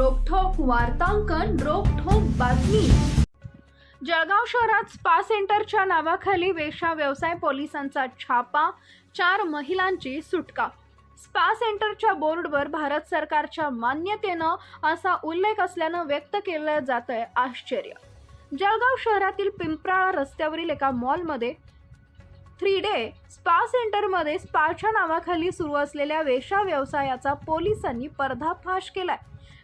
वार्तांकन रोखोक बातमी. जळगाव शहरात स्पा सेंटरच्या नावाखाली वेशा व्यवसाय पोलिसांचा छापा चार महिलांची सुटका. स्पा सेंटरच्या बोर्डवर भारत सरकारच्या मान्यतेनं असा उल्लेख असल्यानं व्यक्त केलं जात आहे आश्चर्य. जळगाव शहरातील पिंपराळा रस्त्यावरील एका मॉलमध्ये थ्री डे स्पा सेंटरमध्ये स्पाच्या नावाखाली सुरू असलेल्या वेशा व्यवसायाचा पोलिसांनी पर्दाफाश केलाय.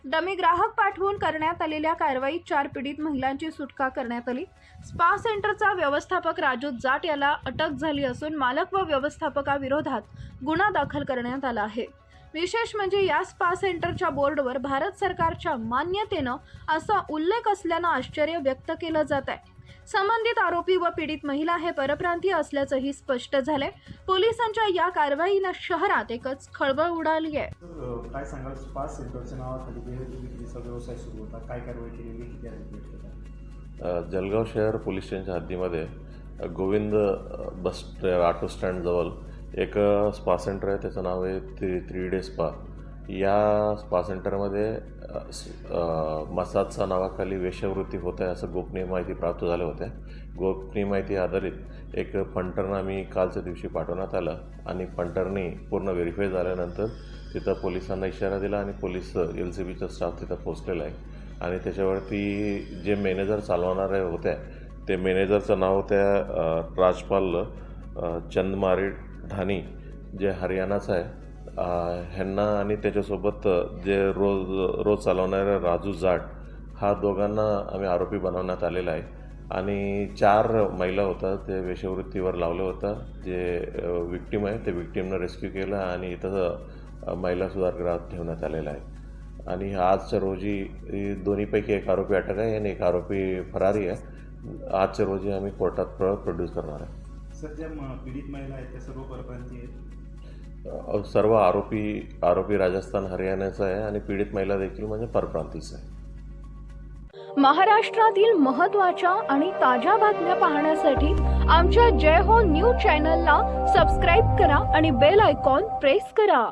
डमी ग्राहक पाठवून करण्यात आलेल्या कारवाईत चार पीडित महिलांची सुटका करण्यात आली. स्पा सेंटरचा व्यवस्थापक राजू जाट याला अटक झाली असून मालक व व्यवस्थापकाविरोधात गुन्हा दाखल करण्यात आला आहे. विशेष म्हणजे या स्पा सेंटरच्या बोर्डवर भारत सरकारच्या मान्यतेनं असा उल्लेख असल्यानं आश्चर्य व्यक्त केलं जात आहे. संबंधित आरोपी व पीडित महिला हे परप्रांतीय असल्याचंही स्पष्ट झालंय. पोलिसांच्या या कारवाईनं शहरात एकच खळबळ उडाली आहे काय सांगाल? स्पा सेंटरच्या नावाखाली व्यवसाय सुरू होता. काय कारवाई केलेली किती जळगाव शहर पोलीस स्टेशनच्या हद्दीमध्ये गोविंद बस ऑटो स्टँडजवळ एक स्पा सेंटर आहे. त्याचं नाव आहे थ्री थ्री डे स्पा. या स्पा सेंटरमध्ये मसाजचा मसाजच्या नावाखाली वेश्यावृत्ती होत आहे असं गोपनीय माहिती प्राप्त झाल्या होत्या गोपनीय माहिती आधारित एक फंटरनं आम्ही कालच्या दिवशी पाठवण्यात आलं आणि फंटरनी पूर्ण व्हेरीफाय झाल्यानंतर तिथं पोलिसांना इशारा दिला आणि पोलीस एल सी बीचा स्टाफ तिथं पोचलेला आहे. आणि त्याच्यावरती जे मॅनेजर चालवणारे होत्या ते मॅनेजरचं नाव त्या राजपाल चंदमारी ढाणी जे हरियाणाचं आहे. ह्यांना आणि त्याच्यासोबत जे रोज रोज चालवणाऱ्या राजू जाट हा दोघांना आम्ही आरोपी बनवण्यात आलेला आहे. आणि चार महिला होत्या ते वेशवृत्तीवर लावलं होतं. जे विक्टीम आहे ते विक्टीमनं रेस्क्यू केलं आणि इथं महिला सुधारगृहात ठेवण्यात आलेलं आहे. आणि आजच्या रोजी दोन्हीपैकी एक आरोपी अटक आहे आणि एक आरोपी फरारी आहे. आजच्या रोजी आम्ही कोर्टात प्र प्रोड्यूस करणार आहे. सर ज्या पीडित महिला आहेत त्या सर्व परप्रांतीय आहेत. सर्व आरोपी आरोपी राजस्थान हरियाणाचा आहे आणि पीडित महिला देखील म्हणजे परप्रांतीच आहे. महाराष्ट्रातील महत्त्वाच्या आणि ताज्या बातम्या पाहण्यासाठी आमच्या जय हो न्यूज चॅनलला सबस्क्राईब करा आणि बेल आयकॉन प्रेस करा.